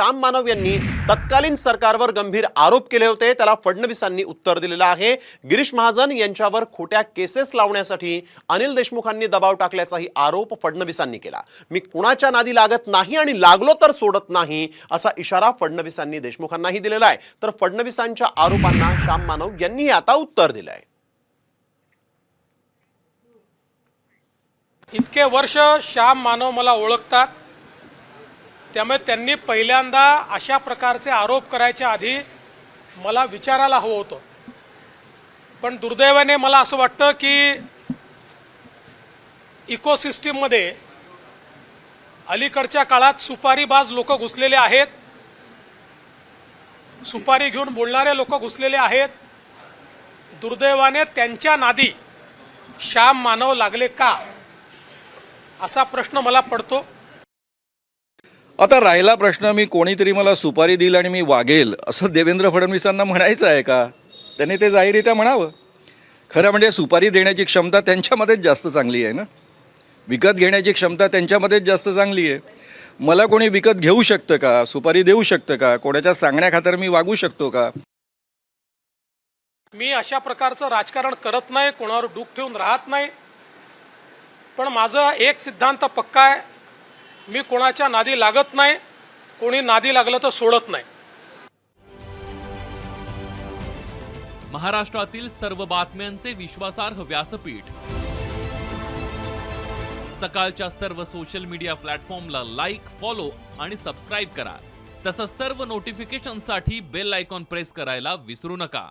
श्याम मानव यांनी तत्कालीन सरकारवर गंभीर आरोप केले होते. त्याला फडणवीसांनी उत्तर दिलेलं आहे. गिरीश महाजन यांच्यावर खोट्या केसेस लावण्यासाठी अनिल देशमुखांनी दबाव टाकल्याचाही आरोप फडणवीसांनी केला. मी कुणाच्या नादी लागत नाही आणि लागलो तर सोडत नाही असा इशारा फडणवीसांनी देशमुखांनाही दिलेला आहे. तर फडणवीसांच्या आरोपांना श्याम मानव यांनीही आता उत्तर दिलंय. इतके वर्ष श्याम मानव मला ओळखतात. त्यामुळे त्यांनी पहिल्यांदा अशा प्रकारचे आरोप करायच्या आधी मला विचारायला हवं होतं. पण दुर्दैवाने मला असं वाटतं की इकोसिस्टीममध्ये अलीकडच्या काळात सुपारीबाज लोक घुसलेले आहेत. सुपारी घेऊन बोलणारे लोक घुसलेले आहेत. दुर्दैवाने त्यांच्या नादी श्याम मानव लागले का? असा प्रश्न मला पडतो. आता राहिला प्रश्न मी कोणीतरी मला सुपारी देईल आणि मी वागेल असं देवेंद्र फडणवीसांना म्हणायचं आहे का? त्यांनी ते जाहीररित्या म्हणावं. खरं म्हणजे सुपारी देण्याची क्षमता त्यांच्यामध्येच जास्त चांगली आहे ना? विकत घेण्याची क्षमता त्यांच्यामध्येच जास्त चांगली आहे. मला कोणी विकत घेऊ शकतं का? सुपारी देऊ शकतं का? कोणाच्या सांगण्याखातर मी वागू शकतो का? मी अशा प्रकारचं राजकारण करत नाही कोणावर डूक ठेवून राहत नाही. पण माझं एक सिद्धांत पक्का आहे मी कोणाच्या नादी लागत नाही कोणी नादी लागलं तर सोडत नाही. महाराष्ट्रातील सर्व बातम्यांचे विश्वासार्ह व्यासपीठ. सकाळच्या सर्व सोशल मीडिया प्लॅटफॉर्मला लाईक फॉलो आणि सबस्क्राईब करा. तसंच सर्व नोटिफिकेशनसाठी बेल आयकॉन प्रेस करायला विसरू नका.